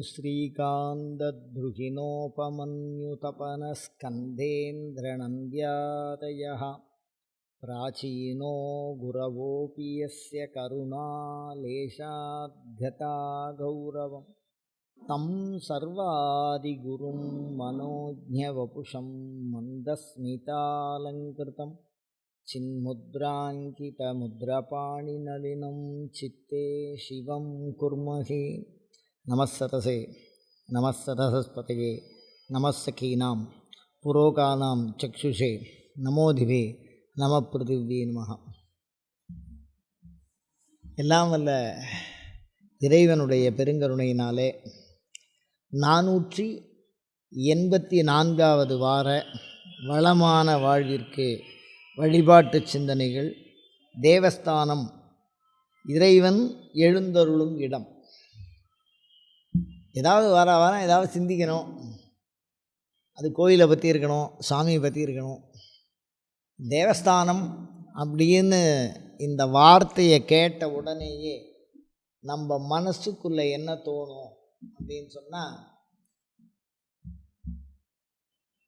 श्रीकान्तद्रुहिणोपमन्युतपनस्कन्धेन्द्रनन्द्यादयः। प्राचीनो गुरवोऽपि यस्य करुणालेशाद्गता गौरवं तं सर्वादिगुरुं मनोज्ञवपुषं मन्दस्मितालङ्कृतं। चिन्मुद्राङ्कितमुद्रपाणिनलिनं चित्ते शिवं कुर्महे நமசதசே நமசதசஸ்பதையே நமசகீனாம் புரோகானாம் சக்ஷுஷே நமோதிவே நம பிருத்திவி நமகா எல்லாம் வல்ல இறைவனுடைய பெருங்கருணையினாலே நானூற்றி எண்பத்தி நான்காவது வார வளமான வாழ்விற்கு வழிபாட்டு சிந்தனைகள் தேவஸ்தானம் இறைவன் எழுந்தருளும் இடம். ஏதாவது வர வர ஏதாவது சிந்திக்கணும். அது கோயிலை பற்றி இருக்கணும் சாமியை பற்றி இருக்கணும். தேவஸ்தானம் அப்படின்னு இந்த வார்த்தையை கேட்ட உடனேயே நம்ம மனசுக்குள்ளே என்ன தோணும் அப்படின்னு சொன்னால்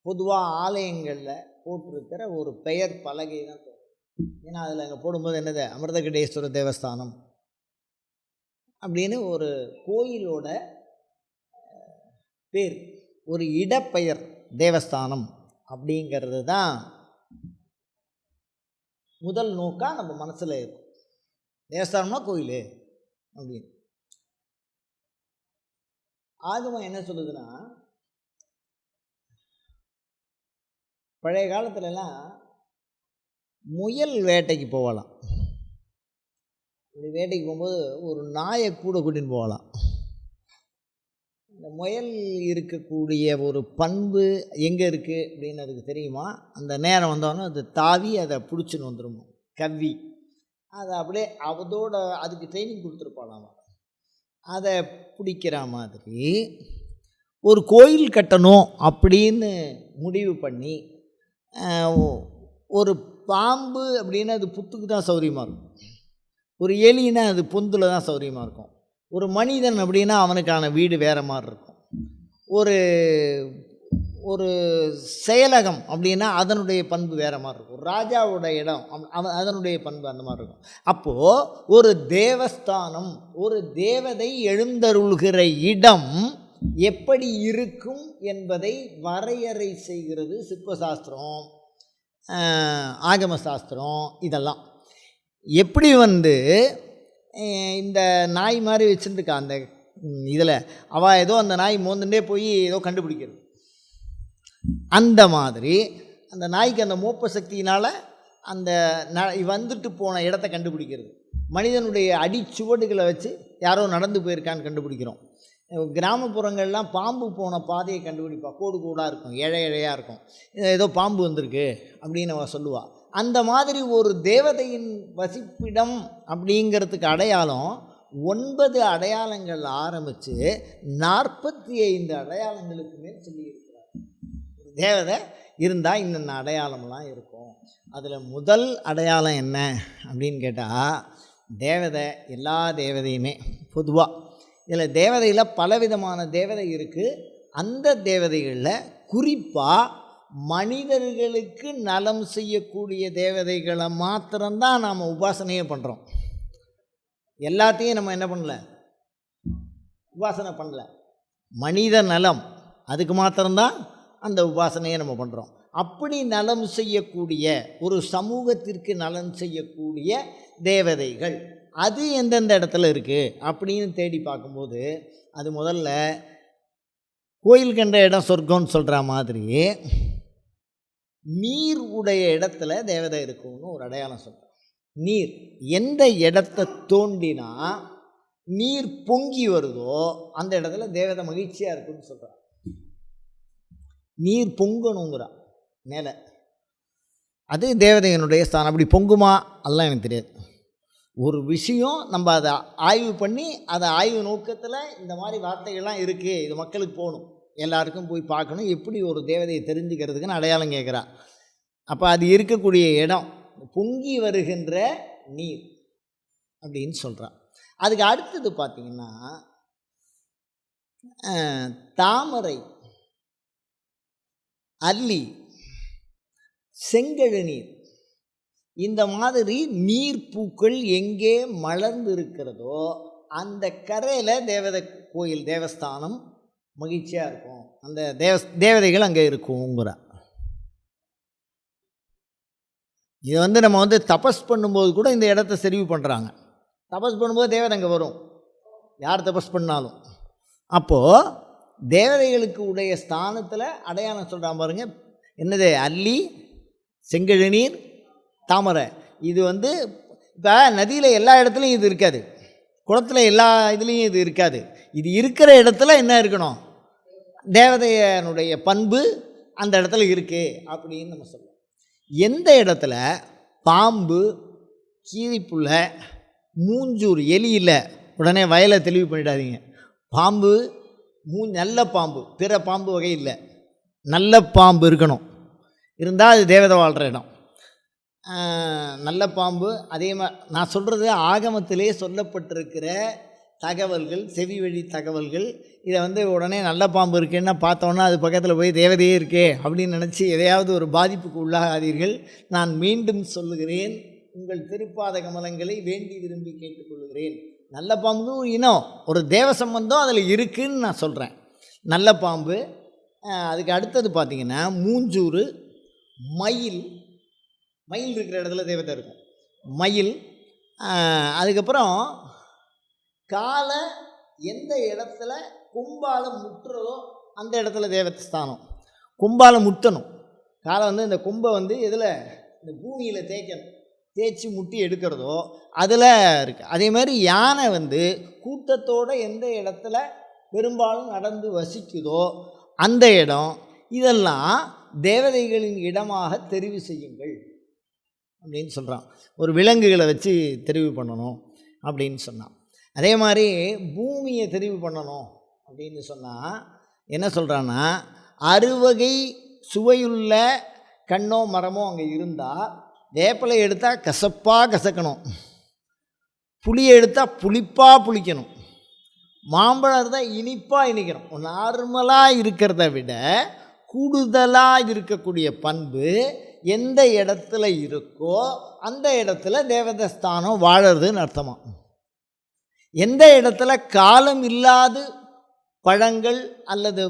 பொதுவாக ஆலயங்களில் போட்டிருக்கிற ஒரு பெயர் பலகை தான் தோணும். ஏன்னா அதில் அங்கே போடும்போது என்னது? அமிர்தகடேஸ்வர தேவஸ்தானம் அப்படின்னு ஒரு கோயிலோட பேர். ஒரு இடப்பெயர் தேவஸ்தானம் அப்படிங்கிறது தான் முதல் நோக்காக நம்ம மனசில் இருக்கும். தேவஸ்தானம்னா கோயில் அப்படின்னு. ஆகமம் என்ன சொல்லுதுன்னா பழைய காலத்துலலாம் முயல் வேட்டைக்கு போகலாம். இப்படி வேட்டைக்கு போகும்போது ஒரு நாயை கூட கூட்டின்னு போகலாம். இந்த முயல் இருக்கக்கூடிய ஒரு பண்பு எங்கே இருக்குது அப்படின்னு அதுக்கு தெரியுமா? அந்த நேரம் வந்தோடனே அது தாவி அதை பிடிச்சின்னு வந்துடுமா கவ்வி. அதை அப்படியே அதோட அதுக்கு ட்ரைனிங் கொடுத்துருப்பாளாம் அதை பிடிக்கிற மாதிரி ஒரு கோயில் கட்டணும் அப்படின்னு முடிவு பண்ணி ஒரு பாம்பு அப்படின்னு அது புத்துக்கு தான் சௌரியமாக இருக்கும். ஒரு எலின்னா அது பொந்தில் தான் சௌரியமாக இருக்கும். ஒரு மனிதன் அப்படின்னா அவனுக்கான வீடு வேறு மாதிரி இருக்கும். ஒரு ஒரு செயலகம் அப்படின்னா அதனுடைய பண்பு வேறு மாதிரி இருக்கும். ராஜாவோட இடம் அவன் அதனுடைய பண்பு அந்த மாதிரி இருக்கும். அப்போது ஒரு தேவஸ்தானம் ஒரு தேவதை எழுந்தருள்கிற இடம் எப்படி இருக்கும் என்பதை வரையறை செய்கிறது சிற்பசாஸ்திரம் ஆகம சாஸ்திரம் இதெல்லாம். எப்படி வந்து இந்த நாய் மாதிரி வச்சுருந்துக்கா அந்த இதில். அவள் ஏதோ அந்த நாய் மோந்துட்டே போய் ஏதோ கண்டுபிடிக்கிறது அந்த மாதிரி அந்த நாய்க்கு அந்த மோப்ப சக்தியினால் அந்த ந வந்துட்டு போன இடத்த கண்டுபிடிக்கிறது. மனிதனுடைய அடிச்சுவடுகளை வச்சு யாரோ நடந்து போயிருக்கான்னு கண்டுபிடிக்கிறோம். கிராமப்புறங்கள்லாம் பாம்பு போன பாதையை கண்டுபிடிப்பா. கோடு கோடாக இருக்கும் இழை இழையாக இருக்கும். ஏதோ பாம்பு வந்திருக்கு அப்படின்னு அவள் சொல்லுவாள் அந்த மாதிரி ஒரு தேவதையின் வசிப்பிடம் அப்படிங்கிறதுக்கு அடையாளம் ஒன்பது அடையாளங்கள் ஆரம்பித்து நாற்பத்தி ஐந்து அடையாளங்களுக்கு மேல் சொல்லியிருக்கிறார். தேவதை இருந்தால் இன்னென்ன அடையாளம்லாம் இருக்கும்? அதில் முதல் அடையாளம் என்ன அப்படின்னு கேட்டால் தேவதை எல்லா தேவதையுமே பொதுவாக இதில் தேவதையில் பலவிதமான தேவதை இருக்குது அந்த தேவதைகளில் குறிப்பாக மனிதர்களுக்கு நலம் செய்யக்கூடிய தேவதைகளை மாத்திரம்தான் நாம் உபாசனையே பண்ணுறோம் எல்லாத்தையும் நம்ம என்ன பண்ணல? உபாசனை பண்ணல. மனித நலம் அதுக்கு மாத்திரம்தான் அந்த உபாசனையை நம்ம பண்ணுறோம் அப்படி நலம் செய்யக்கூடிய ஒரு சமூகத்திற்கு நலம் செய்யக்கூடிய தேவதைகள் அது எந்தெந்த இடத்துல இருக்குது அப்படின்னு தேடி பார்க்கும்போது அது முதல்ல கோயில் கண்ட இடம் சொர்க்கம்னு சொல்கிற மாதிரி நீர் உடைய இடத்துல தேவதை இருக்கும்னு ஒரு அடையாளம் சொல்கிறேன் நீர் எந்த இடத்த தோண்டினா நீர் பொங்கி வருதோ அந்த இடத்துல தேவதை மகிழ்ச்சியாக இருக்குன்னு சொல்கிறான் நீர் பொங்கணுங்கிறா மேலே அது தேவதையினுடைய ஸ்தானம். அப்படி பொங்குமா? எல்லாம் எனக்கு தெரியாது. ஒரு விஷயம் நம்ம அதை ஆய்வு பண்ணி அதை ஆய்வு நோக்கத்தில் இந்த மாதிரி வார்த்தைகள்லாம் இருக்குது இது மக்களுக்கு போகணும். எல்லாருக்கும் போய் பார்க்கணும். எப்படி ஒரு தேவதையை தெரிஞ்சுக்கிறதுக்குன்னு அடையாளம் கேட்குறான். அப்போ அது இருக்கக்கூடிய இடம் பொங்கி வருகின்ற நீர் அப்படின்னு சொல்கிறான் அதுக்கு அடுத்தது பார்த்திங்கன்னா தாமரை அல்லி செங்கழுநீர் இந்த மாதிரி நீர்ப்பூக்கள் எங்கே மலர்ந்து இருக்கிறதோ அந்த கரையில் தேவதை கோயில் தேவஸ்தானம் மகிழ்ச்சியாக இருக்கும். அந்த தேவ தேவதைகள் அங்கே இருக்குங்கிற இது வந்து நம்ம வந்து தபஸ் பண்ணும்போது கூட இந்த இடத்த செறிவு பண்ணுறாங்க தபஸ் பண்ணும்போது தேவதை அங்கே வரும். யார் தபஸ் பண்ணாலும். அப்போது தேவதைகளுக்கு உடைய ஸ்தானத்தில் அடையாளம் சொல்கிறான் பாருங்க. என்னது? அல்லி செங்கழுநீர் தாமரை. இது வந்து இப்போ நதியில் எல்லா இடத்துலையும் இது இருக்காது. குளத்துல எல்லா இதுலேயும் இது இருக்காது. இது இருக்கிற இடத்துல என்ன இருக்கணும்? தேவதையனுடைய பண்பு அந்த இடத்துல இருக்குது அப்படின்னு நம்ம சொல்லுவோம் எந்த இடத்துல? பாம்பு கீரிப்புள்ள மூஞ்சூர் எலி இல்லை உடனே வயலை தெளிவு பண்ணிடாதீங்க. பாம்பு மூ நல்ல பாம்பு. பிற பாம்பு வகை இல்லை. நல்ல பாம்பு இருக்கணும். இருந்தால் அது தேவதை வாழ்கிற இடம். நல்ல பாம்பு. அதே மாதிரி நான் சொல்கிறது ஆகமத்திலே சொல்லப்பட்டிருக்கிற தகவல்கள் செவி வழி தகவல்கள். இதை வந்து உடனே நல்ல பாம்பு இருக்குன்னா பார்த்தோன்னா அது பக்கத்தில் போய் தேவதையே இருக்கே அப்படின்னு நினச்சி எதையாவது ஒரு பாதிப்புக்கு உள்ளாகாதீர்கள். நான் மீண்டும் சொல்லுகிறேன் உங்கள் திருப்பாத கமலங்களை வேண்டி விரும்பி கேட்டுக்கொள்கிறேன் நல்ல பாம்பு இனம் ஒரு தேவ சம்பந்தம் அதில் இருக்குன்னு நான் சொல்கிறேன் நல்ல பாம்பு அதுக்கு அடுத்தது பார்த்திங்கன்னா மூஞ்சூறு மயில் மயில் இருக்கிற இடத்துல தேவதை இருக்கும். மயில் அதுக்கப்புறம் காலை எந்த இடத்துல கும்பால முட்டுறதோ அந்த இடத்துல தேவஸ்தானம். கும்பால முட்டணும். காலை வந்து இந்த கும்பை வந்து எதில்? இந்த பூமியில் தேய்க்கணும். தேய்ச்சி முட்டி எடுக்கிறதோ அதில் இருக்குது அதே மாதிரி யானை வந்து கூட்டத்தோடு எந்த இடத்துல பெரும்பாலும் நடந்து வசிக்குதோ அந்த இடம் இதெல்லாம் தேவதைகளின் இடமாக தெரிவு செய்யுங்கள் அப்படின்னு சொல்கிறான் ஒரு விலங்குகளை வச்சு தெரிவு பண்ணணும் அப்படின்னு சொன்னான். அதே மாதிரி பூமியை தெரிவு பண்ணணும் அப்படின்னு சொன்னால் என்ன சொல்கிறான்னா அறுவகை சுவையுள்ள கண்ணோ மரமோ அங்கே இருந்தால் வேப்பலை எடுத்தால் கசப்பாக கசக்கணும். புளியை எடுத்தால் புளிப்பாக புளிக்கணும். மாம்பழம் இருந்தால் இனிப்பாக இனிக்கணும். நார்மலாக இருக்கிறத விட கூடுதலாக இருக்கக்கூடிய பண்பு எந்த இடத்துல இருக்கோ அந்த இடத்துல தேவதஸ்தானம் வாழறதுன்னு அர்த்தமாக எந்த இடத்துல காலம் இல்லாது பழங்கள் அல்லது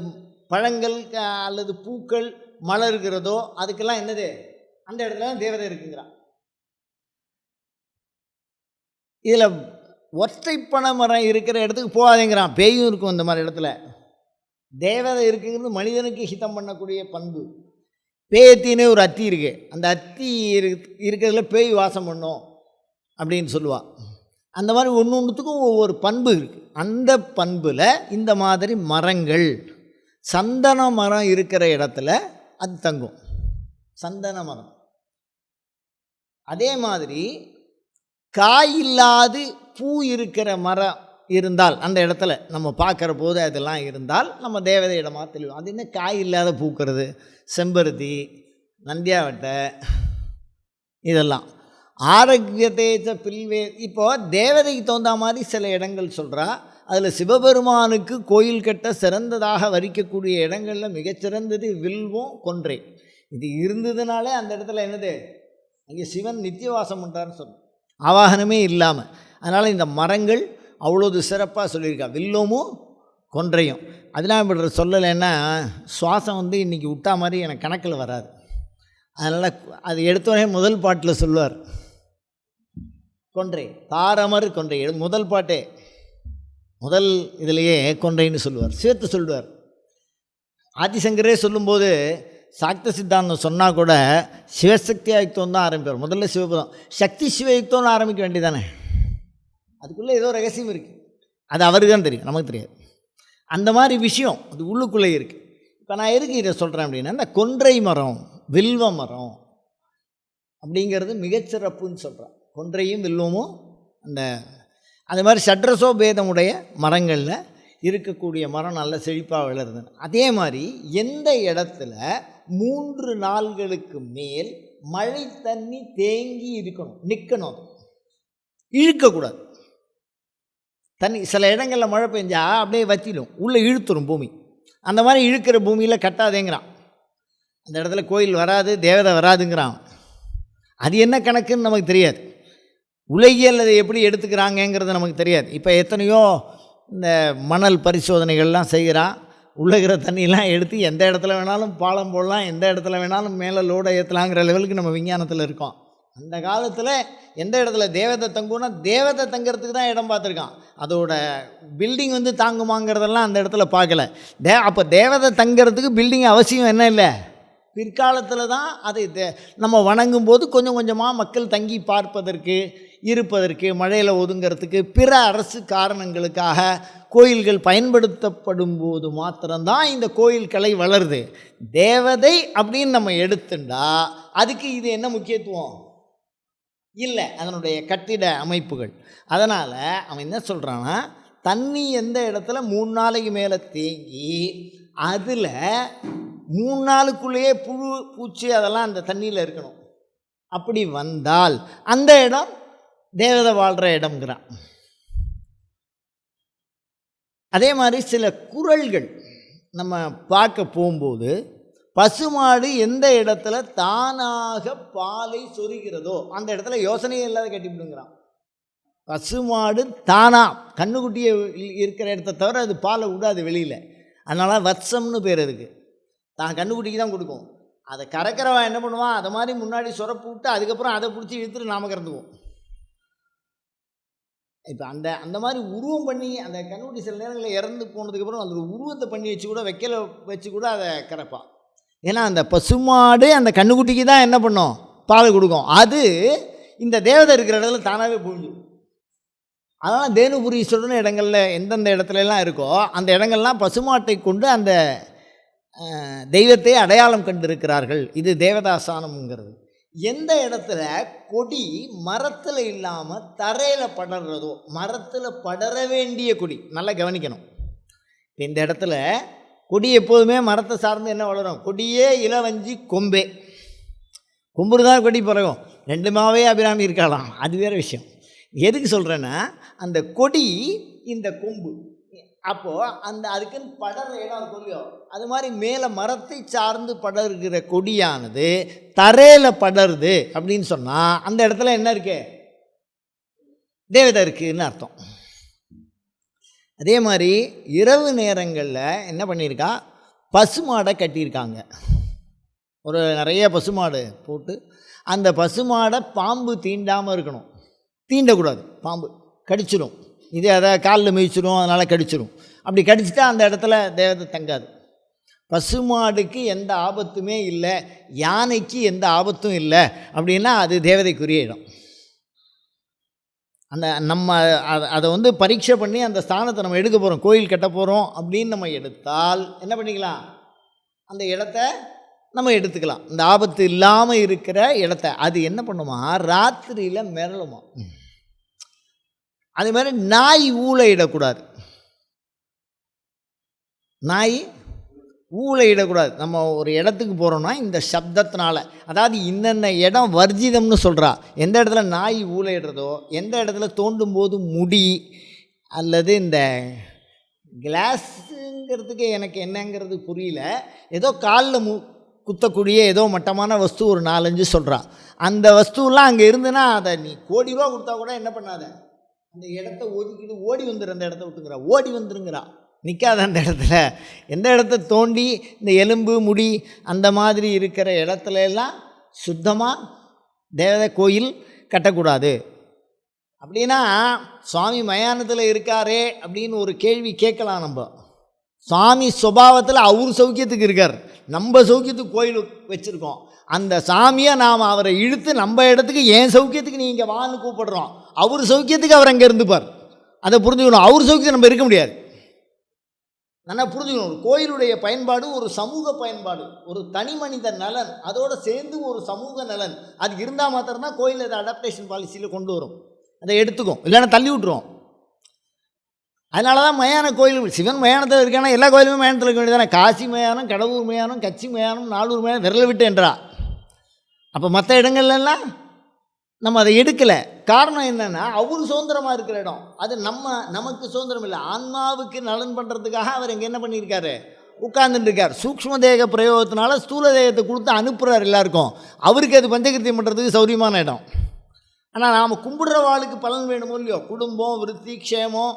பழங்கள் அல்லது பூக்கள் மலர்கிறதோ அதுக்கெல்லாம் என்னது? அந்த இடத்துல தான் தேவதை இருக்குங்கிறான். இதில் ஒற்றைப்பனை மரம் இருக்கிற இடத்துக்கு போகாதேங்கிறான். பேயும் இருக்கும் இந்த மாதிரி இடத்துல. தேவதை இருக்குங்கிறது மனிதனுக்கு ஹிதம் பண்ணக்கூடிய பண்பு. பேயத்தின்னு ஒரு அத்தி இருக்குது அந்த அத்தி இரு இருக்கிறதுல பேய் வாசம் பண்ணும் அப்படின்னு சொல்லுவாள் அந்த மாதிரி ஒன்று ஒன்றுத்துக்கும் ஒவ்வொரு பண்பு இருக்குது அந்த பண்பில் இந்த மாதிரி மரங்கள் சந்தன மரம் இருக்கிற இடத்துல அது தங்கும். சந்தன மரம். அதே மாதிரி காய் இல்லாது பூ இருக்கிற மரம் இருந்தால் அந்த இடத்துல நம்ம பார்க்குற போது அதெல்லாம் இருந்தால் நம்ம தேவதை இடமாக தெளிவோம் அது என்ன காய் இல்லாத பூக்கிறது? செம்பருத்தி நந்தியாவட்டை இதெல்லாம். ஆரோக்கியத்தை பில்வே. இப்போ தேவதைக்கு தகுந்த மாதிரி சில இடங்கள் சொல்கிறா அதில் சிவபெருமானுக்கு கோயில் கட்ட சிறந்ததாக வரிக்கக்கூடிய இடங்களில் மிகச்சிறந்தது வில்வும் கொன்றை. இது இருந்ததுனாலே அந்த இடத்துல என்னது? அங்கே சிவன் நித்தியவாசம் உண்டான்னு சொல்லணும் ஆவாகனமே இல்லாமல் அதனால் இந்த மரங்கள் அவ்வளோது சிறப்பாக சொல்லியிருக்கா. வில்லோமும் கொன்றையும். அதெல்லாம் இப்படி சொல்லலைன்னா சுவாசம் வந்து இன்றைக்கி விட்டா மாதிரி எனக்கு கணக்கில் வராது. அதனால் அது எடுத்தோடனே முதல் பாட்டில் சொல்லுவார். கொன்றை தாரமர் கொன்றை. முதல் பாட்டே. முதல் இதுலேயே கொன்றைன்னு சொல்லுவார். சேர்த்து சொல்லுவார். ஆதிசங்கரே சொல்லும்போது சாக்த சித்தாந்தம் சொன்னால் கூட சிவசக்தி ஆயுக்தம் தான் ஆரம்பிப்பார். முதல்ல சிவபதம். சக்தி சிவயுக்தம்னு ஆரம்பிக்க வேண்டியதானே? அதுக்குள்ளே ஏதோ ரகசியம் இருக்குது அது அவருக்கு தான் தெரியும். நமக்கு தெரியாது. அந்த மாதிரி விஷயம் அது உள்ளுக்குள்ளே இருக்குது இப்போ நான் எதுக்கு இதை சொல்கிறேன் அப்படின்னா இந்த கொன்றை மரம் வில்வ மரம் அப்படிங்கிறது மிகச்சிறப்புன்னு சொல்கிறேன் கொன்றையும் வில்வமும் அந்த அது மாதிரி சட்ரசோ பேதமுடைய மரங்களில் இருக்கக்கூடிய மரம் நல்ல செழிப்பாக வளருது அதே மாதிரி எந்த இடத்துல மூன்று நாள்களுக்கு மேல் மழை தண்ணி தேங்கி இருக்கணும் நிற்கணும் அது. இழுக்கக்கூடாது. தண்ணி சில இடங்களில் மழை பெஞ்சா அப்படியே வத்திடும் உள்ளே இழுத்துரும் பூமி. அந்த மாதிரி இழுக்கிற பூமியில் கட்டாதேங்கிறான். அந்த இடத்துல கோயில் வராது தேவதை வராதுங்கிறான் அது என்ன கணக்குன்னு நமக்கு தெரியாது. உலகியல் அதை எப்படி எடுத்துக்கிறாங்கங்கிறது நமக்கு தெரியாது. இப்போ எத்தனையோ இந்த மணல் பரிசோதனைகள்லாம் செய்கிறான் உள்ளகிற தண்ணியெல்லாம் எடுத்து எந்த இடத்துல வேணாலும் பாலம் போடலாம் எந்த இடத்துல வேணாலும் மேலே லோடை ஏற்றலாங்கிற லெவலுக்கு நம்ம விஞ்ஞானத்தில் இருக்கோம். அந்த காலத்தில் எந்த இடத்துல தேவதை தங்கும்னா தேவதை தங்குறதுக்கு தான் இடம் பார்த்துருக்கான். அதோட பில்டிங் வந்து தாங்குமாங்கிறதெல்லாம் அந்த இடத்துல பார்க்கல. தே அப்போ தேவதை தங்குறதுக்கு பில்டிங் அவசியம் என்ன இல்லை? பிற்காலத்தில் தான் அதை தே- நம்ம வணங்கும் போது கொஞ்சம் கொஞ்சமாக மக்கள் தங்கி பார்ப்பதற்கு இருப்பதற்கு மழையில் ஒதுங்கிறதுக்கு பிற அரசு காரணங்களுக்காக கோயில்கள் பயன்படுத்தப்படும் போது மாத்திரம்தான் இந்த கோயில் கலை வளருது. தேவதை அப்படின்னு நம்ம எடுத்துண்டா அதுக்கு இது என்ன முக்கியத்துவம்? இல்லை அதனுடைய கட்டிட அமைப்புகள். அதனால் அவன் என்ன சொல்கிறான்னா தண்ணி எந்த இடத்துல மூணு நாளைக்கு மேலே தேங்கி அதில் மூணு நாளுக்குள்ளேயே புழு பூச்சி அதெல்லாம் அந்த தண்ணியில் இருக்கணும். அப்படி வந்தால் அந்த இடம் தேவதை வாழ்கிற இடம்ங்கிறான். அதே மாதிரி சில குரல்கள் நம்ம பார்க்க போகும்போது பசுமாடு எந்த இடத்துல தானாக பாலை சொருகிறதோ அந்த இடத்துல யோசனையே இல்லாத கட்டிவிடுங்கிறான் பசுமாடு தானாக கண்ணுக்குட்டியை இருக்கிற இடத்த தவிர அது பாலை விடாது வெளியில். அதனால் வத்சம்னு பேர் அதுக்கு தான் கண்ணுக்குட்டிக்கு தான் கொடுக்கும். அதை கறக்கிறவன் என்ன பண்ணுவான்? அதை மாதிரி முன்னாடி சுரப்பு விட்டு அதுக்கப்புறம் அதை பிடிச்சி இழுத்துட்டு நாம கறந்துக்குவோம். இப்போ அந்த அந்த மாதிரி உருவம் பண்ணி அந்த கண்ணுக்குட்டி சில நேரங்களில் இறந்து போனதுக்கப்புறம் அந்த உருவத்தை பண்ணி வச்சு கூட வைக்கல வச்சு கூட அதை கறப்பான் ஏன்னா அந்த பசுமாடு அந்த கண்ணுக்குட்டிக்கு தான் என்ன பண்ணும்? பால் கொடுக்கும். அது இந்த தேவதை இருக்கிற இடத்துல தானாகவே புழிஞ்சிடும் அதனால் தேனுபுரீஸ்வரன் இடங்களில் எந்தெந்த இடத்துலலாம் இருக்கோ அந்த இடங்கள்லாம் பசுமாட்டை கொண்டு அந்த தெய்வத்தை அடையாளம் கண்டிருக்கிறார்கள். இது தேவதாசானம்ங்கிறது. எந்த இடத்துல கொடி மரத்தில் இல்லாமல் தரையில் படர்றதோ மரத்தில் படர வேண்டிய கொடி. நல்லா கவனிக்கணும். இந்த இடத்துல கொடி எப்போதுமே மரத்தை சார்ந்து என்ன வளரும்? கொடியே இளவஞ்சி கொம்பே. கொம்புரு தான் கொடி பிறகும் ரெண்டுமாவே அபிராமி இருக்கலாம். அது வேறு விஷயம். எதுக்கு சொல்கிறேன்னா அந்த கொடி இந்த கொம்பு. அப்போது அந்த அதுக்குன்னு படர்ற இடம் இருக்கும் இல்லையோ? அது மாதிரி மேலே மரத்தை சார்ந்து படர்கிற கொடியானது தரையில் படருது அப்படின்னு சொன்னால் அந்த இடத்துல என்ன இருக்கு? தேவதை இருக்குதுன்னு அர்த்தம். அதே மாதிரி இரவு நேரங்களில் என்ன பண்ணியிருக்கா? பசுமாடை கட்டியிருக்காங்க. ஒரு நிறைய பசுமாடு போட்டு அந்த பசுமாடை பாம்பு தீண்டாமல் இருக்கணும். தீண்டக்கூடாது பாம்பு கடிச்சிடும் இது அதை காலில் மிதிச்சிடும் அதனால் கடிச்சிடும் அப்படி கடிச்சிட்டா அந்த இடத்துல தேவதை தங்காது. பசுமாடுக்கு எந்த ஆபத்துமே இல்லை யானைக்கு எந்த ஆபத்தும் இல்லை அப்படின்னா அது தேவதைக்குரிய இடம். அந்த நம்ம அதை வந்து பரீட்சை பண்ணி அந்த ஸ்தானத்தை நம்ம எடுக்க போகிறோம் கோயில் கட்ட போகிறோம் அப்படின்னு நம்ம எடுத்தால் என்ன பண்ணிக்கலாம்? அந்த இடத்த நம்ம எடுத்துக்கலாம். இந்த ஆபத்து இல்லாமல் இருக்கிற இடத்த. அது என்ன பண்ணுமா? ராத்திரியில் மிரளுமா? அதே மாதிரி நாய் ஊழையிடக்கூடாது நாய் ஊழையிடக்கூடாது நம்ம ஒரு இடத்துக்கு போகிறோம்னா இந்த சப்தத்தினால அதாவது இன்னென்ன இடம் வர்ஜிதம்னு சொல்கிறா எந்த இடத்துல நாய் ஊழையிடுறதோ எந்த இடத்துல தோண்டும் போது முடி அல்லது இந்த கிளாஸுங்கிறதுக்கு எனக்கு என்னங்கிறது புரியல. ஏதோ காலில் மு குத்தக்கூடிய ஏதோ மட்டமான வஸ்து ஒரு நாலஞ்சு சொல்கிறா அந்த வஸ்துவெல்லாம் அங்கே இருந்துன்னா அதை நீ கோடி ரூபா கொடுத்தா கூட என்ன பண்ணாத? அந்த இடத்த ஒதுக்கிட்டு ஓடி வந்துடு அந்த இடத்த விட்டுங்கிறா. ஓடி வந்துருங்கிறா. நிற்காத அந்த இடத்துல. எந்த இடத்த தோண்டி இந்த எலும்பு முடி அந்த மாதிரி இருக்கிற இடத்துல எல்லாம் சுத்தமாக தேவதை கோயில் கட்டக்கூடாது. அப்படின்னா சுவாமி மயானத்தில் இருக்காரே அப்படின்னு ஒரு கேள்வி கேட்கலாம் நம்ம. சாமி சுபாவத்தில் அவர் சௌக்கியத்துக்கு இருக்கார். நம்ம சௌக்கியத்துக்கு கோயில் வச்சுருக்கோம். அந்த சாமியை நாம் அவரை இழுத்து நம்ம இடத்துக்கு என் சௌக்கியத்துக்கு நீங்கள் வான்னு கூப்பிடுறோம். அவர் சௌக்கியத்துக்கு அவர் அங்கே இருந்துப்பார். அதை புரிஞ்சுக்கணும். அவர் சௌக்கியத்தை நம்ம இருக்க முடியாது. நல்லா புரிஞ்சுக்கணும். ஒரு கோயிலுடைய பயன்பாடு ஒரு சமூக பயன்பாடு ஒரு தனி மனித நலன் அதோடு சேர்ந்து ஒரு சமூக நலன் அது இருந்தால் மாத்திரம்தான் கோயில் அதை அடாப்டேஷன் பாலிசியில் கொண்டு வரும். அதை எடுத்துக்கும். இல்லைன்னா தள்ளி விட்டுரும். அதனால தான் மயான கோயில் சிவன் மயானத்தில் இருக்கானா எல்லா கோயிலுமே மயானத்தில் இருக்க வேண்டியதானே காசி மயானம் கடவுர் மயானம் கச்சி மயானம் நாலூர் மயானம் விரல விட்டு என்றா. அப்போ மற்ற இடங்கள்லாம் நம்ம அதை எடுக்கலை. காரணம் என்னென்னா அவர் சுதந்திரமாக இருக்கிற இடம். அது நம்ம நமக்கு சுதந்திரம் இல்லை. ஆன்மாவுக்கு நலன் பண்ணுறதுக்காக அவர் இங்கே என்ன பண்ணியிருக்காரு? உட்கார்ந்துட்டுருக்கார். சூக்ம தேக பிரயோகத்தினால ஸ்தூல தேகத்தை கொடுத்து அனுப்புகிறார் எல்லாருக்கும். அவருக்கு அது பஞ்சகிருத்தியம் பண்ணுறதுக்கு சௌரியமான இடம். ஆனால் நாம் கும்பிடுற வாளுக்கு பலன் வேணுமோ இல்லையோ? குடும்பம் விருத்தி க்ஷேமம்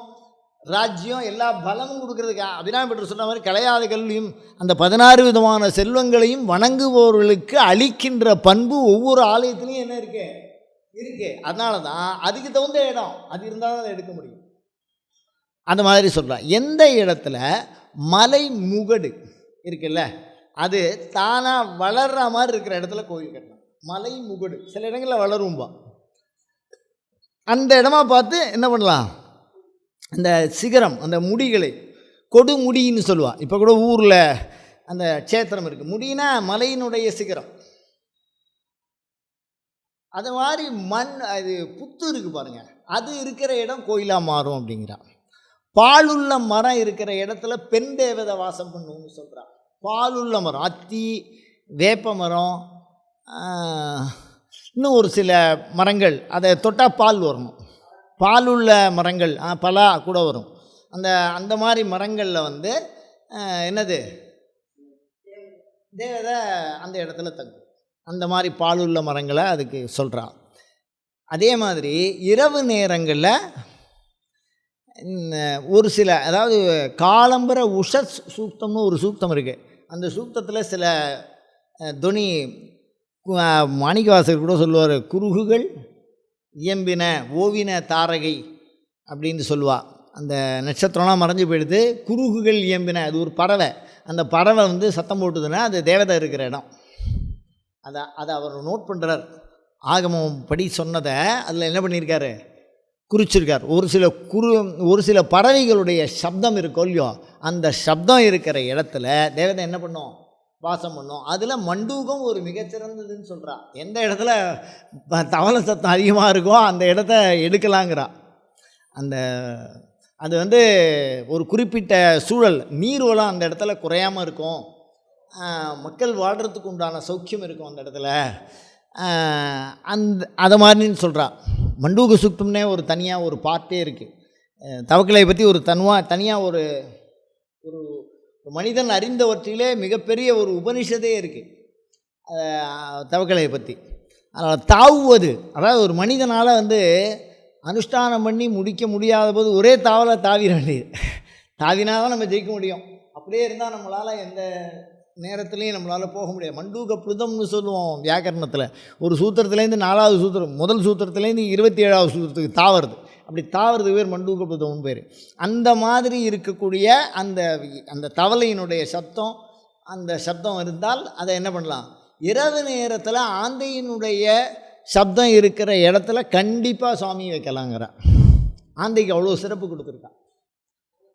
ராஜ்யம் எல்லா பலமும் கொடுக்கறதுக்கு அபிராமி சொன்ன மாதிரி கலையாத கல்வியும் அந்த பதினாறு விதமான செல்வங்களையும் வணங்குபவர்களுக்கு அளிக்கின்ற பண்பு ஒவ்வொரு ஆலயத்துலேயும் என்ன இருக்குது இருக்கு. அதனால தான் அதுக்கு தகுந்த இடம். அது இருந்தால் தான் அதை எடுக்க முடியும். அந்த மாதிரி சொல்கிறான் எந்த இடத்துல? மலை முகடு இருக்குல்ல? அது தானாக வளர்ற மாதிரி இருக்கிற இடத்துல கோயில் கட்டணும். மலை முகடு. சில இடங்களில் வளரும்பா. அந்த இடமா பார்த்து என்ன பண்ணலாம்? இந்த சிகரம் அந்த முடிகளை கொடுமுடின்னு சொல்லுவாள் இப்போ கூட ஊரில் அந்த க்ஷேத்திரம் இருக்குது முடினா மலையினுடைய சிகரம். அது மாதிரி மண் அது புத்து இருக்குது பாருங்கள் அது இருக்கிற இடம் கோயிலாக மாறும் அப்படிங்கிறான். பாலுள்ள மரம் இருக்கிற இடத்துல பெண் தேவதை வாசம் பண்ணுவோம்னு சொல்கிறான் பாலுள்ள மரம் அத்தி வேப்ப மரம் இன்னும் ஒரு சில மரங்கள். அதை தொட்டால் பால் வரணும் பாலுள்ள மரங்கள் பலா கூட வரும். அந்த அந்த மாதிரி மரங்களில் வந்து என்னது? தேவதை அந்த இடத்துல தங்கும். அந்த மாதிரி பாலுள்ள மரங்களை அதுக்கு சொல்கிறான் அதே மாதிரி இரவு நேரங்களில் ஒரு சில அதாவது காலம்பர உஷ சூக்தம்னு ஒரு சூக்தம் இருக்குது அந்த சூக்தத்தில் சில துணி மாணிக்கவாசகர் கூட சொல்லுவார் குருகுகள் இயம்பின ஓவின தாரகை அப்படின்னு சொல்லுவாள் அந்த நட்சத்திரம்லாம் மறைஞ்சு போயிடுது. குருகுகள் இயம்பின அது ஒரு பறவை. அந்த பறவை வந்து சத்தம் போட்டுதுன்னா அது தேவதை இருக்கிற இடம். அதை அதை அவர் நோட் பண்ணுறார் ஆகமம் படி சொன்னதை அதில் என்ன பண்ணியிருக்காரு குறிச்சிருக்கார். ஒரு சில குரு ஒரு சில பறவைகளுடைய சப்தம் இருக்கோ இல்லையோ அந்த சப்தம் இருக்கிற இடத்துல தேவதை என்ன பண்ணும்? வாசம் பண்ணும். அதில் மண்டூகம் ஒரு மிகச்சிறந்ததுன்னு சொல்கிறா எந்த இடத்துல தவளை சத்தம் அதிகமாக இருக்கோ அந்த இடத்த எடுக்கலாங்கிறா. அந்த அது வந்து ஒரு குறிப்பிட்ட சூழல். நீர் வளம் அந்த இடத்துல குறையாமல் இருக்கும். மக்கள் வாழ்கிறதுக்கு உண்டான சௌக்கியம் இருக்கும் அந்த இடத்துல. அந்த அதை மாதிரின்னு சொல்கிறான் மண்டூக சுக்தம்னே ஒரு தனியாக ஒரு பார்ட்டே இருக்குது தவக்கலை பற்றி ஒரு தன்வா தனியாக ஒரு ஒரு மனிதன் அறிந்தவற்றிலே மிகப்பெரிய ஒரு உபனிஷதே இருக்குது தவக்கலையை பற்றி அதனால் தாவுவது அதாவது ஒரு மனிதனால் வந்து அனுஷ்டானம் பண்ணி முடிக்க முடியாத போது ஒரே தாவலை தாவிட வேண்டியது. தாவினா தான் நம்ம ஜெயிக்க முடியும். அப்படியே இருந்தால் நம்மளால் எந்த நேரத்துலையும் நம்மளால் போக முடியாது. மண்டூக புதம்னு சொல்லுவோம் வியாக்கரணத்தில். ஒரு சூத்திரத்துலேருந்து நாலாவது சூத்திரம் முதல் சூத்திரத்துலேருந்து இருபத்தி ஏழாவது சூத்திரத்துக்கு தாவறது அப்படி தாவறது பேர் மண்டூக புதம்னு பேர். அந்த மாதிரி இருக்கக்கூடிய அந்த அந்த தவளையினுடைய சத்தம் அந்த சப்தம் இருந்தால் அதை என்ன பண்ணலாம்? இரவு நேரத்தில் ஆந்தையினுடைய சப்தம் இருக்கிற இடத்துல கண்டிப்பாக சுவாமி வைக்கலாங்கிற ஆந்தைக்கு அவ்வளோ சிறப்பு கொடுத்துருக்கான்.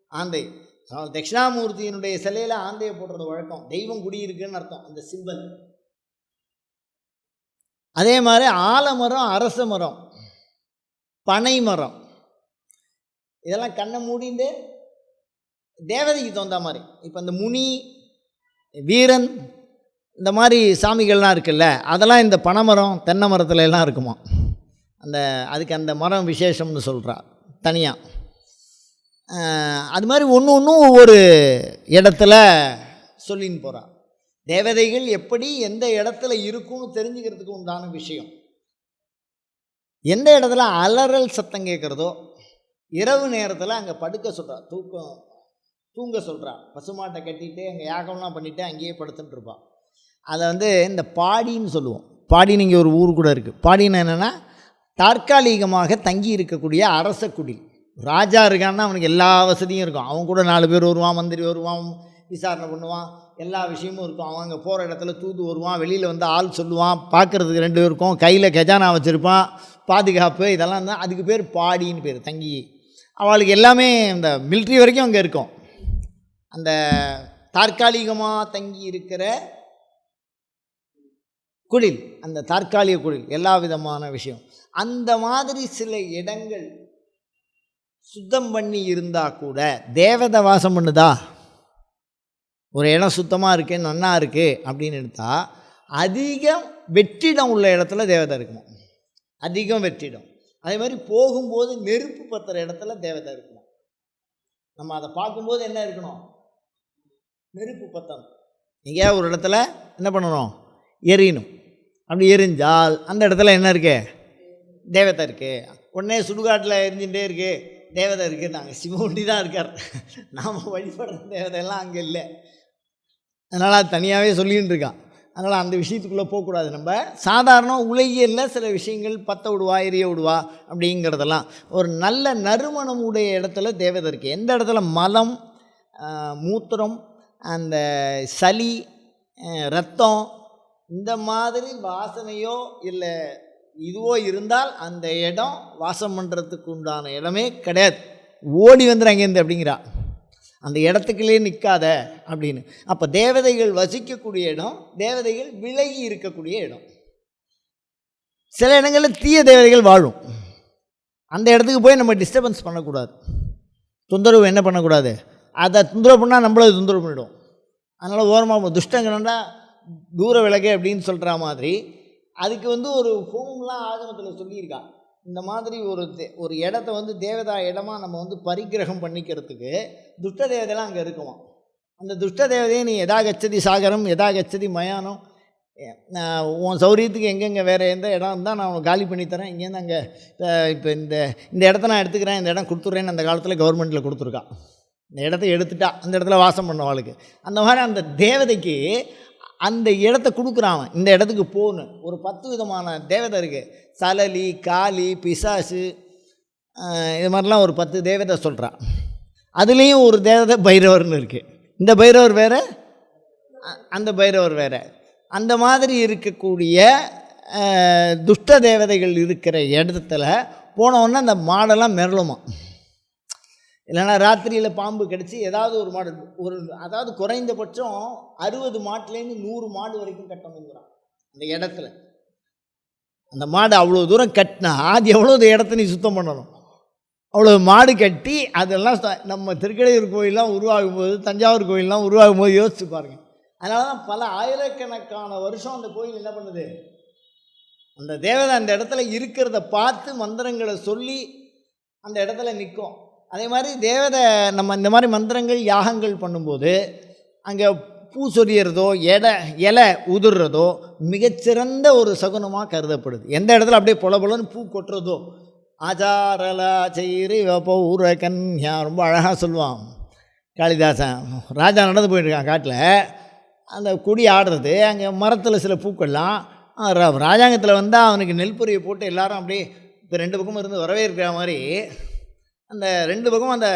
ஆந்தை தட்சிணாமூர்த்தியினுடைய சிலையில் ஆந்தையை போடுறது வழக்கம். தெய்வம் குடியிருக்குன்னு அர்த்தம் அந்த சிம்பல். அதே மாதிரி ஆலமரம் அரச மரம் பனை மரம். இதெல்லாம் கண்ணை மூடிந்து தேவதைக்கு தகுந்த மாதிரி. இப்போ இந்த முனி வீரன் இந்த மாதிரி சாமிகள்லாம் இருக்குல்ல அதெல்லாம் இந்த பனைமரம் தென்னை மரத்துல எல்லாம் இருக்குமா? அந்த அதுக்கு அந்த மரம் விசேஷம்னு சொல்கிறார் தனியாக அது மாதிரி ஒன்று ஒன்றும் ஒவ்வொரு இடத்துல சொல்லின்னு போகிறாள் தேவதைகள் எப்படி எந்த இடத்துல இருக்கும்னு தெரிஞ்சுக்கிறதுக்கு உண்டான விஷயம். எந்த இடத்துல அலறல் சத்தம் கேட்குறதோ இரவு நேரத்தில் அங்கே படுக்க சொல்கிறா தூக்கம் தூங்க சொல்கிறா பசுமாட்டை கட்டிட்டு அங்கே யாகம்லாம் பண்ணிவிட்டு அங்கேயே படுத்துட்டு அதை வந்து இந்த பாடின்னு சொல்லுவோம். பாடின்னு இங்கே ஒரு ஊர் கூட இருக்குது பாடின்னு என்னென்னா தற்காலிகமாக தங்கி இருக்கக்கூடிய அரச குடி ராஜா இருக்கான்னா அவனுக்கு எல்லா வசதியும் இருக்கும். அவன் கூட நாலு பேர் வருவான் மந்திரி வருவான் விசாரணை பண்ணுவான். எல்லா விஷயமும் இருக்கும். அவன் அங்கே போகிற இடத்துல தூது வருவான் வெளியில் வந்து ஆள் சொல்லுவான். பார்க்குறதுக்கு ரெண்டு பேருக்கும் கையில் கஜானா வச்சுருப்பான். பாதுகாப்பு இதெல்லாம் தான் அதுக்கு பேர் பாடின்னு பேர் தங்கி. அவளுக்கு எல்லாமே இந்த மிலிட்ரி வரைக்கும் அங்கே இருக்கும். அந்த தற்காலிகமாக தங்கி இருக்கிற குழில் அந்த தற்காலிக குழில் எல்லா விதமான விஷயம். அந்த மாதிரி சில இடங்கள் சுத்தம் பண்ணி இருந்தால் கூட தேவதை வாசம் பண்ணுதா? ஒரு இடம் சுத்தமாக இருக்குது நன்னா இருக்குது அப்படின்னு எடுத்தால் அதிகம் வெற்றிடம் உள்ள இடத்துல தேவதை இருக்குமா? அதிகம் வெற்றிடம். அதே மாதிரி போகும்போது நெருப்பு பத்துற இடத்துல தேவதை இருக்குமா? நம்ம அதை பார்க்கும்போது என்ன இருக்கணும்? நெருப்பு பத்தணும். எங்கேயாவது ஒரு இடத்துல என்ன பண்ணணும்? எரியணும் அப்படி எரிஞ்சால் அந்த இடத்துல என்ன இருக்கு? தேவதை இருக்குது உடனே சுடுகாட்டில் எரிஞ்சுட்டே இருக்குது தேவதை இருக்குது நாங்கள் சிவகுண்டி தான் இருக்கார். நாம் வழிபடுற தேவதையெல்லாம் அங்கே இல்லை. அதனால் அது தனியாகவே சொல்லின்னு இருக்கான். அதனால் அந்த விஷயத்துக்குள்ளே போகக்கூடாது. நம்ம சாதாரண உலகியலில் சில விஷயங்கள் பற்ற விடுவா எரிய விடுவா அப்படிங்கிறதெல்லாம். ஒரு நல்ல நறுமணம் உடைய இடத்துல தேவதை இருக்குது எந்த இடத்துல? மலம் மூத்திரம் அந்த சளி ரத்தம் இந்த மாதிரி வாசனையோ இல்லை இதுவோ இருந்தால் அந்த இடம் வாசம் பண்ணுறதுக்கு உண்டான இடமே கிடையாது. ஓடி வந்துடும் அங்கேருந்து அப்படிங்கிறா. அந்த இடத்துக்குள்ளே நிற்காத அப்படின்னு. அப்போ தேவதைகள் வசிக்கக்கூடிய இடம் தேவதைகள் விலகி இருக்கக்கூடிய இடம். சில இடங்களில் தீய தேவதைகள் வாழும். அந்த இடத்துக்கு போய் நம்ம டிஸ்டர்பன்ஸ் பண்ணக்கூடாது. தொந்தரவு என்ன பண்ணக்கூடாது? அதை தொந்தரவு பண்ணால் நம்மள தொந்தரவு பண்ணிடும் அதனால் ஓரமாக துஷ்டங்கிறண்டா தூர விலகே அப்படின்னு சொல்கிற மாதிரி அதுக்கு வந்து ஒரு ஃபோம்லாம் ஆகமத்தில் சொல்லியிருக்கா. இந்த மாதிரி ஒரு தே- ஒரு இடத்த வந்து தேவதா இடமா நம்ம வந்து பரிக்கிரகம் பண்ணிக்கிறதுக்கு துஷ்ட தேவதைலாம் அங்கே இருக்குமா அந்த துஷ்ட தேவதையை நீ எதா கச்சதி சாகரம் எதா கச்சதி மயானம் நான் உன் சௌரியத்துக்கு எங்கெங்கே வேறு எந்த இடம் இருந்தால் நான் உனக்கு காலி பண்ணித்தரேன் இங்கேருந்து அங்கே இப்போ இந்த இந்த இடத்த நான் எடுத்துக்கிறேன் இந்த இடம் கொடுத்துட்றேன்னு அந்த காலத்தில் கவர்மெண்ட்டில் கொடுத்துருக்கா. இந்த இடத்த எடுத்துட்டா அந்த இடத்துல வாசம் பண்ணவாளுக்கு. அந்த மாதிரி அந்த தேவதைக்கு அந்த இடத்த கொடுக்குறான் அவன். இந்த இடத்துக்கு போகணும் ஒரு பத்து விதமான தேவதை இருக்குது சலலி காளி பிசாசு இது மாதிரிலாம் ஒரு பத்து தேவதை சொல்கிறான் அதுலேயும் ஒரு தேவதை பைரவர்னு இருக்குது இந்த பைரவர் வேறு? அந்த பைரவர் வேறு. அந்த மாதிரி இருக்கக்கூடிய துஷ்ட தேவதைகள் இருக்கிற இடத்துல போனவுடனே அந்த மாடெல்லாம் மிரளுமா இல்லைன்னா ராத்திரியில் பாம்பு கிடச்சி ஏதாவது ஒரு மாடு ஒரு அதாவது குறைந்தபட்சம் அறுபது மாட்டுலேருந்து நூறு மாடு வரைக்கும் கட்டணுங்கிறான். அந்த இடத்துல. அந்த மாடு அவ்வளோ தூரம் கட்டினா அது எவ்வளோ இடத்த நீ சுத்தம் பண்ணணும்? அவ்வளோ மாடு கட்டி அதெல்லாம் நம்ம திருக்கடையூர் கோயிலெலாம் உருவாகும் போது தஞ்சாவூர் கோயிலெலாம் உருவாகும் போது யோசிச்சு பாருங்கள் அதனால தான் பல ஆயிரக்கணக்கான வருஷம் அந்த கோயில் என்ன பண்ணுது? அந்த தேவதை அந்த இடத்துல இருக்கிறத பார்த்து மந்திரங்களை சொல்லி அந்த இடத்துல நிற்கும் அதே மாதிரி தேவதை நம்ம இந்த மாதிரி மந்திரங்கள் யாகங்கள் பண்ணும்போது அங்கே பூ சொரியறதோ எடை இலை உதிர்றதோ மிகச்சிறந்த ஒரு சகுனமாக கருதப்படுது. எந்த இடத்துல அப்படியே பொல பொலன்னு பூ கொட்டுறதோ ஆச்சாரலா செய்ரி பௌர கன்யா ரொம்ப அழகாக சொல்லுவான் காளிதாசன். ராஜா நடந்து போயிட்டுருக்கான் காட்டில். அந்த கொடி ஆடுறது அங்கே மரத்தில் சில பூக்கள்லாம் ரா- ராஜாங்கத்தில் வந்தால் அவனுக்கு நெல் பொரியை போட்டு எல்லாரும் அப்படியே இப்போ ரெண்டு பக்கமும் இருந்து வரவேற்கிற மாதிரி அந்த ரெண்டு பக்கமும் அந்த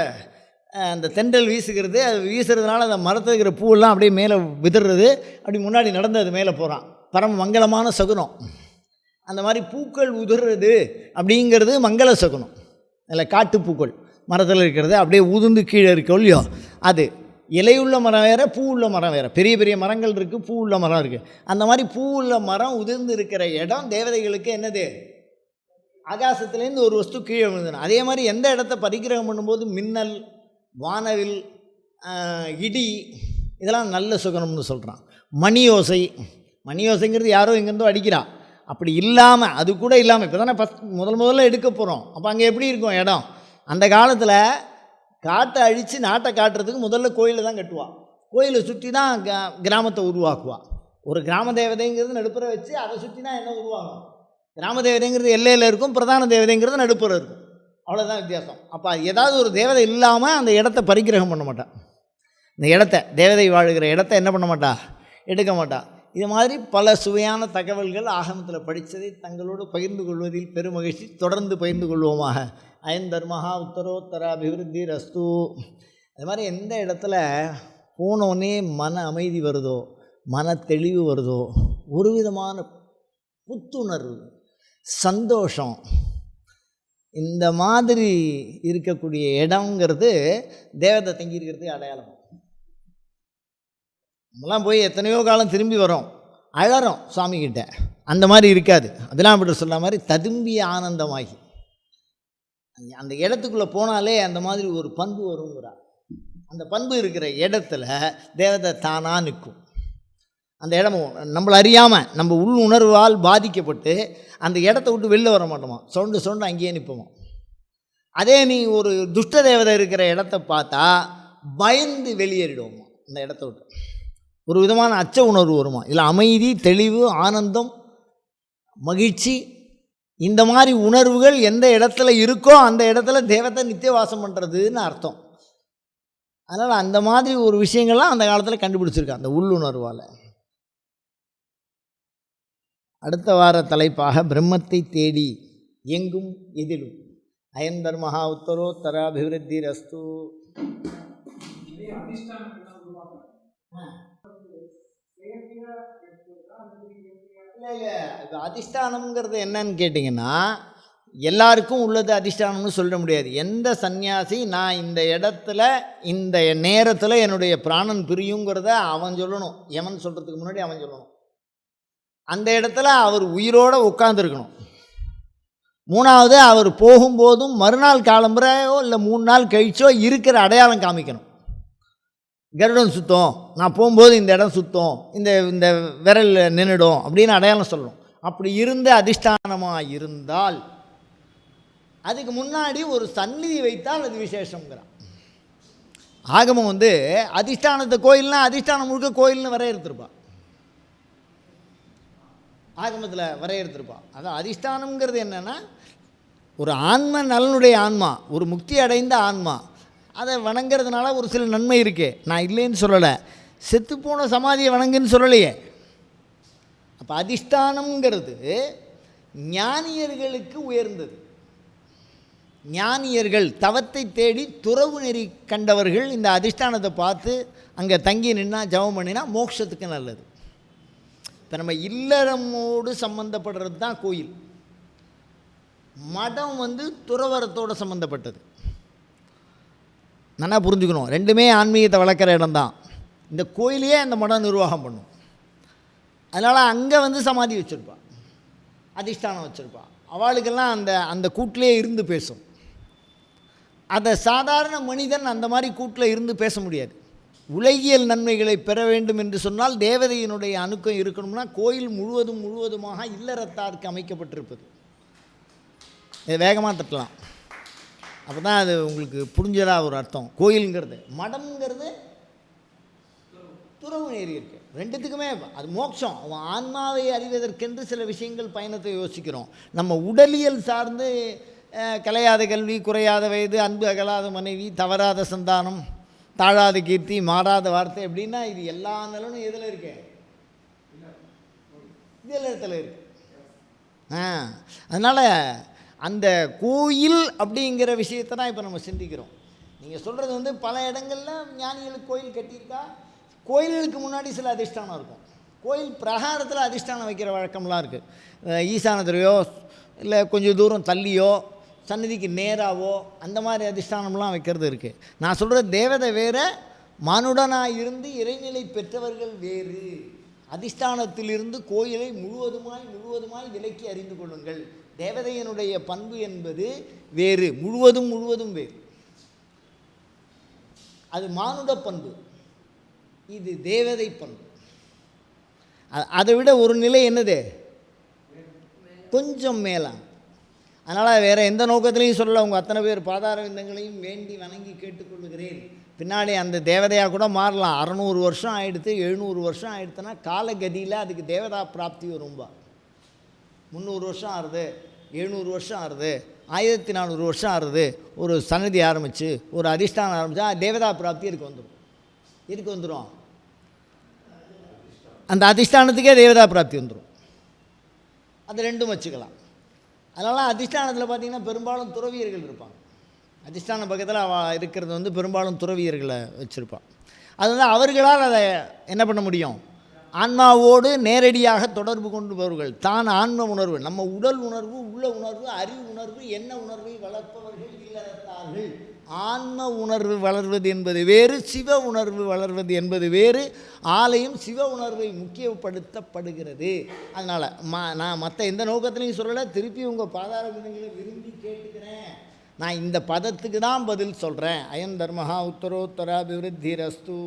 அந்த தென்றல் வீசுகிறது. அது வீசுறதுனால அந்த மரத்தில் இருக்கிற பூவெல்லாம் அப்படியே மேலே விதறது. அப்படி முன்னாடி நடந்து அது மேலே போகிறான் பரம மங்களமான சகுனம். அந்த மாதிரி பூக்கள் உதிர்றது அப்படிங்கிறது மங்கள சகுனம். அதில் காட்டுப்பூக்கள். மரத்தில் இருக்கிறது அப்படியே உதிர்ந்து கீழே இருக்க இல்லையோ? அது. இலையுள்ள மரம் வேறு பூ உள்ள மரம் வேறு. பெரிய பெரிய மரங்கள் இருக்குது பூ உள்ள மரம் இருக்குது அந்த மாதிரி பூ உள்ள மரம் உதிர்ந்து இருக்கிற இடம் தேவதைகளுக்கு என்னது? ஆகாசத்துலேருந்து ஒரு வஸ்து கீழே விழுந்தன. அதே மாதிரி எந்த இடத்த பரிகிரகம் பண்ணும்போது மின்னல் வானவில் இடி இதெல்லாம் நல்ல சுகனம்னு சொல்கிறான் மணியோசை மணியோசைங்கிறது யாரோ இங்கேருந்தோ அடிக்கிறா அப்படி இல்லாமல் அது கூட இல்லாமல் இப்போ தானே ஃபஸ்ட் முதல் முதல்ல எடுக்க போகிறோம் அப்போ அங்கே எப்படி இருக்கும் இடம்? அந்த காலத்தில் காட்டை அழித்து நாட்டை காட்டுறதுக்கு முதல்ல கோயிலை தான் கட்டுவாள் கோயிலை சுற்றி தான் க- கிராமத்தை உருவாக்குவாள் ஒரு கிராம தேவதைங்கிறது நடுப்புற வச்சு அதை சுற்றி தான் என்ன உருவாகும்? கிராம தேவதைங்கிறது எல்லையில் இருக்கும் பிரதான தேவதைங்கிறது நடுப்புற இருக்கும். அவ்வளோதான் வித்தியாசம். அப்போ ஏதாவது ஒரு தேவதை இல்லாமல் அந்த இடத்த பரிக்கிரகம் பண்ண மாட்டான் இந்த இடத்த தேவதை வாழுகிற இடத்த என்ன பண்ண மாட்டா? எடுக்க மாட்டா. இது மாதிரி பல சுவையான தகவல்கள் ஆகமத்தில் படித்ததை தங்களோடு பகிர்ந்து கொள்வதில் பெருமகிழ்ச்சி. தொடர்ந்து பகிர்ந்து கொள்வோமாக. அயன் தர்மஹா உத்தரோத்தர அபிவிருத்தி ரஸ்து. அது மாதிரி எந்த இடத்துல போனோடனே மன அமைதி வருதோ மன தெளிவு வருதோ ஒரு விதமான புத்துணர்வு சந்தோஷம். இந்த மாதிரி இருக்கக்கூடிய இடங்கிறது தேவதை தங்கியிருக்கிறதுக்கு அடையாளம். நம்மலாம் போய் எத்தனையோ காலம் திரும்பி வரோம். அழறோம் சுவாமிகிட்ட. அந்த மாதிரி இருக்காது. அதெல்லாம் அப்படி சொல்ல மாதிரி ததும்பிய ஆனந்தமாகி. அந்த- அந்த இடத்துக்குள்ளே போனாலே அந்த மாதிரி ஒரு பண்பு வருங்கிறார். அந்த பண்பு இருக்கிற இடத்துல தேவதை தானாக நிற்கும். அந்த இடம் நம்மளை அறியாமல் நம்ம உள் உணர்வால் பாதிக்கப்பட்டு அந்த இடத்த விட்டு வெளில வர மாட்டோமா? சொண்டு சொண்டு அங்கேயே நிற்போமா அதே நீ ஒரு துஷ்ட தேவதை இருக்கிற இடத்த பார்த்தா பயந்து வெளியேறிடுவோமா? அந்த இடத்த விட்டு. ஒரு விதமான அச்ச உணர்வு வருமா? இல்லை அமைதி தெளிவு ஆனந்தம் மகிழ்ச்சி இந்த மாதிரி உணர்வுகள் எந்த இடத்துல இருக்கோ அந்த இடத்துல தேவத்தை நித்தியவாசம் பண்ணுறதுன்னு அர்த்தம். அதனால் அந்த மாதிரி ஒரு விஷயங்கள்லாம் அந்த காலத்தில் கண்டுபிடிச்சிருக்கேன் அந்த உள்ளுணர்வால் அடுத்த வார தலைப்பாக பிரம்மத்தை தேடி எங்கும் எதிலும். அயம் தர்மஹா உத்தரோத்தராபிவிருத்தி ரஸ்து இல்லை இல்லை. இது அதிஷ்டானம்ங்கிறது என்னன்னு கேட்டிங்கன்னா எல்லாருக்கும் உள்ளது அதிஷ்டானம்னு சொல்ல முடியாது. எந்த சந்நியாசி நான் இந்த இடத்துல இந்த நேரத்தில் என்னுடைய பிராணன் பிரியுங்கிறத அவன் சொல்லணும். எவன் சொல்கிறதுக்கு முன்னாடி அவன் சொல்லணும். அந்த இடத்துல அவர் உயிரோடு உட்காந்துருக்கணும் மூணாவது அவர் போகும்போதும் மறுநாள் காலம்புறையோ இல்லை மூணு நாள் கழிச்சோ இருக்கிற அடையாளம் காமிக்கணும். கருடன் சுத்தம் நான் போகும்போது இந்த இடம் சுத்தம் இந்த இந்த விரல் நின்றுடும் அப்படின்னு அடையாளம் சொல்லணும். அப்படி இருந்து அதிஷ்டானமாக இருந்தால் அதுக்கு முன்னாடி ஒரு சந்நிதி வைத்தால் அது விசேஷங்கிறான் ஆகமம் வந்து அதிஷ்டானத்தை கோயில்னால் அதிஷ்டானம் முழுக்க கோயில்னு வரையறுத்திருப்பா ஆகமத்தில் வரையறுத்திருப்பா அதான் அதிஷ்டானம்ங்கிறது என்னென்னா ஒரு ஆன்ம நலனுடைய ஆன்மா ஒரு முக்தி அடைந்த ஆன்மா அதை வணங்குறதுனால ஒரு சில நன்மை இருக்குது நான் இல்லைன்னு சொல்லலை. செத்துப்போன சமாதியை வணங்குன்னு சொல்லலையே. அப்போ அதிஷ்டானம்ங்கிறது ஞானியர்களுக்கு உயர்ந்தது. ஞானியர்கள் தவத்தை தேடி துறவு நெறி கண்டவர்கள் இந்த அதிஷ்டானத்தை பார்த்து அங்கே தங்கி நின்னா ஜெபம் பண்ணினா மோட்சத்துக்கு நல்லது. இப்போ நம்ம இல்லறமோடு சம்மந்தப்படுறது தான் கோயில். மடம் வந்து துறவரத்தோடு சம்மந்தப்பட்டது நல்லா புரிஞ்சுக்கணும். ரெண்டுமே ஆன்மீகத்தை வளர்க்குற இடம்தான் இந்த கோயிலையே அந்த மடம் நிர்வாகம் பண்ணும். அதனால் அங்கே வந்து சமாதி வச்சுருப்பாள் அதிஷ்டானம் வச்சுருப்பாள் அவளுக்கெல்லாம் அந்த அந்த கூட்டிலே இருந்து பேசும். அதை சாதாரண மனிதன் அந்த மாதிரி கூட்டில் இருந்து பேச முடியாது. உலகியல் நன்மைகளை பெற வேண்டும் என்று சொன்னால் தேவதையினுடைய அணுக்கம் இருக்கணும்னா கோயில் முழுவதும் முழுவதுமாக இல்லறத்தாருக்கு அமைக்கப்பட்டிருப்பது. இதை வேகமாக தட்டலாம். அப்போ தான் அது உங்களுக்கு புரிஞ்சதா ஒரு அர்த்தம். கோயிலுங்கிறது மடம்ங்கிறது துறவு நேரி இருக்கு. ரெண்டுத்துக்குமே அது மோட்சம். அவன் ஆன்மாவை அறிவதற்கென்று சில விஷயங்கள் பயணத்தை யோசிக்கிறோம். நம்ம உடலியல் சார்ந்து கலையாத கல்வி குறையாத வயது அன்பு அகலாத மனைவி தவறாத சந்தானம் தாழாத கீர்த்தி மாறாத வார்த்தை அப்படின்னா இது எல்லா நிலனும் எதில் இருக்கு? இதில் இடத்துல இருக்கு. ஆ அதனால் அந்த கோயில் அப்படிங்கிற விஷயத்தை தான் இப்போ நம்ம சிந்திக்கிறோம். நீங்கள் சொல்கிறது வந்து பல இடங்களில் ஞானிகளுக்கு கோயில் கட்டியிருக்கா? கோயில்களுக்கு முன்னாடி சில அதிஷ்டானம் இருக்கும். கோயில் பிரகாரத்தில் அதிஷ்டானம் வைக்கிற வழக்கம்லாம் இருக்குது ஈசானத்துலையோ இல்லை கொஞ்சம் தூரம் தள்ளியோ சன்னதிக்கு நேராவோ அந்த மாதிரி அதிஷ்டானம்லாம் வைக்கிறது இருக்குது நான் சொல்கிற தேவதை வேறு மானுடனாக இருந்து இறைநிலை பெற்றவர்கள் வேறு. அதிஷ்டானத்திலிருந்து கோயிலை முழுவதுமாய் முழுவதுமாய் விலக்கி அறிந்து கொள்ளுங்கள். தேவதையினுடைய பண்பு என்பது வேறு முழுவதும் முழுவதும் வேறு. அது மானுட பண்பு. இது தேவதை பண்பு. அதை விட ஒரு நிலை என்னது? கொஞ்சம் மேலாம். அதனால் வேறு எந்த நோக்கத்திலையும் சொல்லலை. உங்கள் அத்தனை பேர் பாதாரவிந்தங்களையும் வேண்டி வணங்கி கேட்டுக்கொள்கிறேன். பின்னாடி அந்த தேவதையாக கூட மாறலாம். அறநூறு வருஷம் ஆகிடுத்து எழுநூறு வருஷம் ஆகிடுத்துன்னா காலகதியில் அதுக்கு தேவதா பிராப்தி வரும்பா. முந்நூறு வருஷம் ஆறுது எழுநூறு வருஷம் ஆறுது ஆயிரத்தி நானூறு வருஷம் ஆறுது. ஒரு சன்னதி ஆரம்பித்து ஒரு அதிஷ்டானம் ஆரம்பித்தா தேவதா பிராப்தி இதுக்கு வந்துடும் இதுக்கு வந்துடும் அந்த அதிஷ்டானத்துக்கே தேவதா பிராப்தி வந்துடும் அது ரெண்டும் வச்சுக்கலாம். அதனால் அதிஷ்டானத்தில் பார்த்தீங்கன்னா பெரும்பாலும் துறவியர்கள் இருப்பாங்க. அதிஷ்டான பக்கத்தில் அவ இருக்கிறது வந்து பெரும்பாலும் துறவியர்களை வச்சுருப்பான் அது வந்து அவர்களால் அதை என்ன பண்ண முடியும்? ஆன்மாவோடு நேரடியாக தொடர்பு கொண்டு தான் ஆன்ம உணர்வு. நம்ம உடல் உணர்வு உள்ள உணர்வு அறிவு உணர்வு என்ன உணர்வை வளர்ப்பவர்கள் இல்லறத்தார்கள் ஆன்ம உணர்வு வளர்வது என்பது வேறு சிவ உணர்வு வளர்வது என்பது வேறு. ஆலயம் சிவ உணர்வை முக்கியப்படுத்தப்படுகிறது. அதனால் மா நான் மற்ற எந்த நோக்கத்திலையும் சொல்லலை. திருப்பி உங்கள் பாதார விதங்களை விரும்பி கேட்டுக்கிறேன். நான் இந்த பதத்துக்கு தான் பதில் சொல்கிறேன் அயம் தர்மஹா உத்தரோத்தராபிவிருத்தி ரஸ்து